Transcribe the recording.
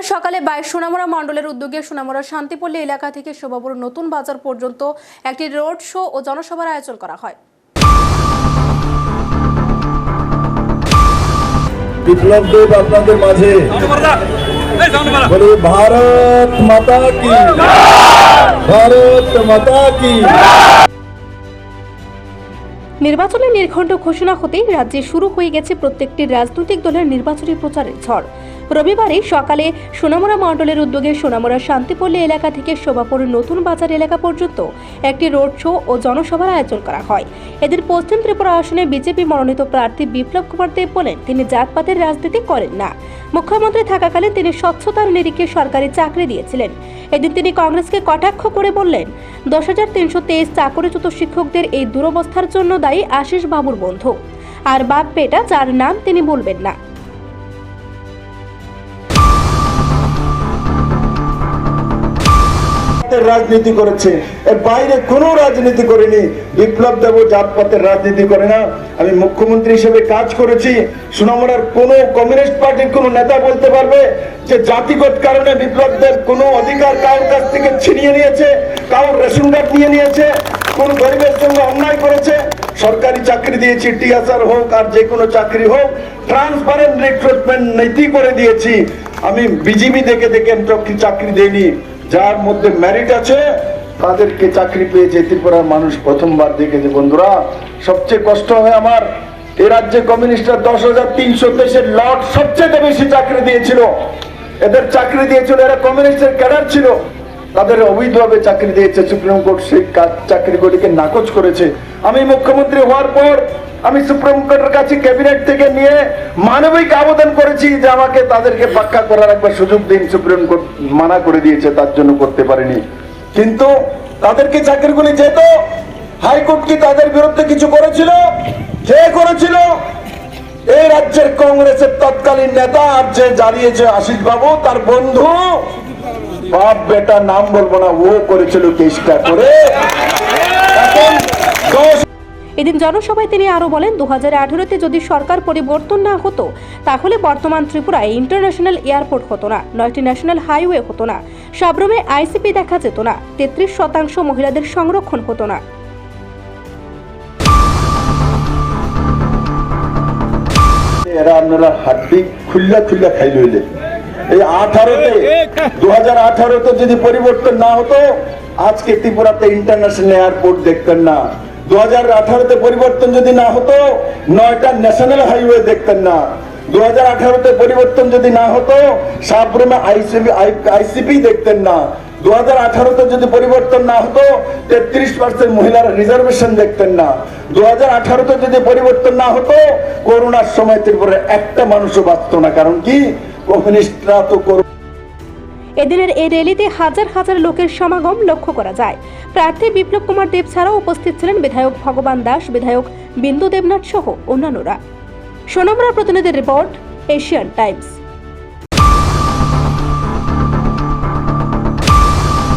রবিবার সকালে বাইশ সোনামুড়া মণ্ডলের উদ্যোগে সোনামুড়া শান্তিপল্লী এলাকা থেকে শোভাপুর নতুন বাজার পর্যন্ত একটি রোড শো ও জনসভার আয়োজন করা হয়। বিপ্লব দেব আপনাদের মাঝে। বলি ভারত মাতা কি? ভারত মাতা কি? নির্বাচনের নির্ঘণ্ট ঘোষণা হতেই রাজ্যে শুরু হয়ে গেছে প্রত্যেকটি রাজনৈতিক দলের নির্বাচনী প্রচারের ঝড়। রবিবারে সকালে সোনামুড়া মণ্ডলের উদ্যোগে সোনামুড়া শান্তিপল্লী এলাকা থেকে শোভাপুর নতুন বাজার এলাকা পর্যন্ত একটি রোড শো ও জনসভার আয়োজন করা হয়। এদের পশ্চিম ত্রিপুরা আসনে বিজেপি মনোনীত প্রার্থী বিপ্লব কুমার দেব বলেন, তিনি জাতপাতের রাজনীতি করেন না। মুখ্যমন্ত্রী থাকাকালীন তিনি স্বচ্ছতার নিরিখে সরকারি চাকরি দিয়েছিলেন। এদিন তিনি কংগ্রেসকে কটাক্ষ করে বললেন, দশ হাজার তিনশো তেইশ চাকরিচ্যুত শিক্ষকদের এই দুরবস্থার জন্য দায়ী আশিস বাবুর বন্ধু। আর বাপ বেটা যার নাম তিনি বলবেন না। রাজনীতি করেছে। এর বাইরে কোনো রাজনীতি করেনি। বিপ্লব দেব জাতপাতের রাজনীতি করে না। আমি মুখ্যমন্ত্রী হিসেবে কাজ করেছি। সুনামুড়ার কোনো কমিউনিস্ট পার্টির কোনো নেতা বলতে পারবে যে জাতিগত কারণে বিপ্লব দেব কোনো অধিকার কারোর কাছ থেকে ছিনিয়ে নিয়েছে, কারোর রেশন কার্ড নিয়ে নিয়েছে, কোন গরিবের সঙ্গে অন্যায় করেছে। সরকারি চাকরি দিয়েছি, টিএসআর হোক আর যে কোনো চাকরি হোক ট্রান্সপারেন্ট রিক্রুটমেন্ট নীতি করে দিয়েছি। আমি বিজিবি দেখে দেখে চাকরি দেইনি। যার মধ্যে মেরিট আছে, তাদেরকে চাকরি পেয়েছে ত্রিপুরার মানুষ প্রথমবার দেখেছে বন্ধুরা। সবচেয়ে কষ্ট হয় আমার, এ রাজ্যে কমিউনিস্টরা দশ হাজার তিনশো দেশের লট সবচেয়ে বেশি চাকরি দিয়েছিল। এদের চাকরি দিয়েছিল এরা কমিউনিস্টের ক্যাডার ছিল। তাদের অবৈধভাবে চাকরি দিয়েছে সুপ্রিম কোর্ট সেই চাকরিগুলিকে নাকচ করেছে। আমি মুখ্যমন্ত্রী হওয়ার পর আমি সুপ্রিম কোর্টের কাছে ক্যাবিনেট থেকে নিয়ে মানবিক আবেদন করেছি যে আমাকে তাদেরকে পাক্কা করার একবার সুযোগ দিন, সুপ্রিম কোর্ট মানা করে দিয়েছে, তার জন্য করতে পারেনি। কিন্তু তাদেরকে চাকরিগুলি যেত হাইকোর্ট কি তাদের বিরুদ্ধে কিছু করেছিল? কে করেছিল? এই রাজ্যের কংগ্রেসের তৎকালীন নেতা আর যে দাঁড়িয়েছে আশিস বাবু তার বন্ধু বাপ বেটা নাম বলব না ও করেছিল কেসটা করে। এদিন জনসভায় তিনি আরও বলেন দু হাজার আঠেরোতে যদি সরকার পরিবর্তন না হতো তাহলে বর্তমান ত্রিপুরায় ইন্টারন্যাশনাল এয়ারপোর্ট হতো না নয়টি ন্যাশনাল হাইওয়ে হতো না সাবরুমে আইসিপি দেখা যেত না তেত্রিশ শতাংশ মহিলাদের সংরক্ষণ হতো না। এরা আপনারা হাড্ডি খুল্লা খুল্লা খাই লইলে এই আঠারোতে দু হাজার আঠারোতে যদি পরিবর্তন না হতো আজকে ত্রিপুরাতে ইন্টারন্যাশনাল এয়ারপোর্ট দেখতেন না। দু হাজার আঠারোতে পরিবর্তন যদি না হতো নয়টা ন্যাশনাল হাইওয়ে দেখতেন না। দু হাজার আঠারোতে পরিবর্তন যদি না হতো সাবরুমে আইসিপি আইসিপি দেখতেন না। দু হাজার আঠারোতে যদি পরিবর্তন না হতো তেত্রিশ পার্সেন্ট মহিলারা রিজার্ভেশন দেখতেন না। দু হাজার আঠারোতে যদি পরিবর্তন না হতো করোনার সময় ত্রিপুরার একটা মানুষও বাঁচত না। কারণ কি? কমিউনিস্টরা তো করবে এদিনের এই র্যালিতে হাজার হাজার লোকের সমাগম লক্ষ্য করা যায়। প্রার্থী বিপ্লব কুমার দেব ছাড়াও উপস্থিত ছিলেন বিধায়ক ভগবান দাস, বিধায়ক বিন্দু দেবনাথ সহ অন্যান্যরা। সোনামরা প্রতিনিধি রিপোর্ট, এশিয়ান টাইমস।